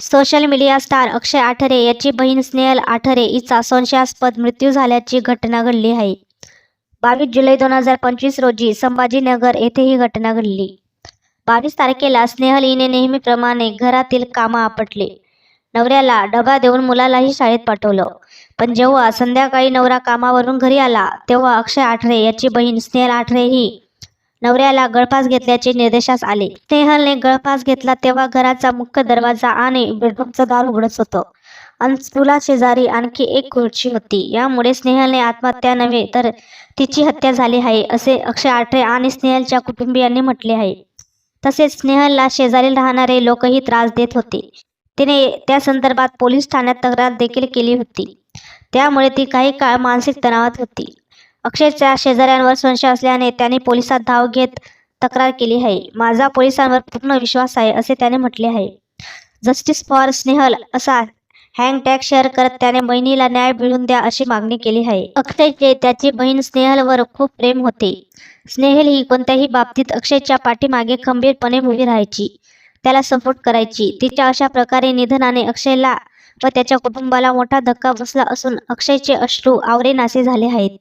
Social media star Akshay Athare याची बहीण स्नेहल आठरे हिचा संशयास्पद मृत्यू झाल्याची घटना घडली आहे. बावीस जुलै दोन हजार पंचवीस रोजी संभाजीनगर येथे ही घटना घडली. बावीस तारखेला स्नेहल हिने नेहमीप्रमाणे घरातील कामं आपटले. नवऱ्याला डबा देऊन मुलालाही शाळेत पाठवलं. पण जेव्हा संध्याकाळी नवरा कामावरून घरी आला तेव्हा अक्षय आठरे याची बहीण स्नेहल आठरे ही नवऱ्याला गळफास घेतल्याचे निर्देशास आले. स्नेहलने गळफास घेतला तेव्हा घराचा मुख्य दरवाजा आणि बेडरूमचं दार उघडच होतं. आणि तुला शेजारी आणखी एक खुर्ची होती. यामुळे स्नेहलने आत्महत्या नव्हे तर तिची हत्या झाली आहे असे अक्षय आठरे आणि स्नेहलच्या कुटुंबियांनी म्हटले आहे. तसेच स्नेहलला शेजारी राहणारे लोकही त्रास देत होते. तिने त्या संदर्भात पोलीस ठाण्यात तक्रार देखील केली होती. त्यामुळे ती काही काळ मानसिक तणावात होती. अक्षयच्या शेजाऱ्यांवर संशय असल्याने त्याने पोलिसात धाव घेत तक्रार केली आहे. माझा पोलिसांवर पूर्ण विश्वास आहे असे त्याने म्हटले आहे. जस्टिस फॉर स्नेहल असा हँगटॅग शेअर करत त्याने बहिणीला न्याय मिळवून द्या अशी मागणी केली आहे. अक्षयचे त्याची बहीण स्नेहलवर खूप प्रेम होते. स्नेहल ही कोणत्याही बाबतीत अक्षयच्या पाठीमागे खंबीरपणे उभी राहायची त्याला सपोर्ट करायची. तिच्या अशा प्रकारे निधनाने अक्षयला व त्याच्या कुटुंबाला मोठा धक्का बसला असून अक्षयचे अश्रू आवरेनासे झाले आहेत.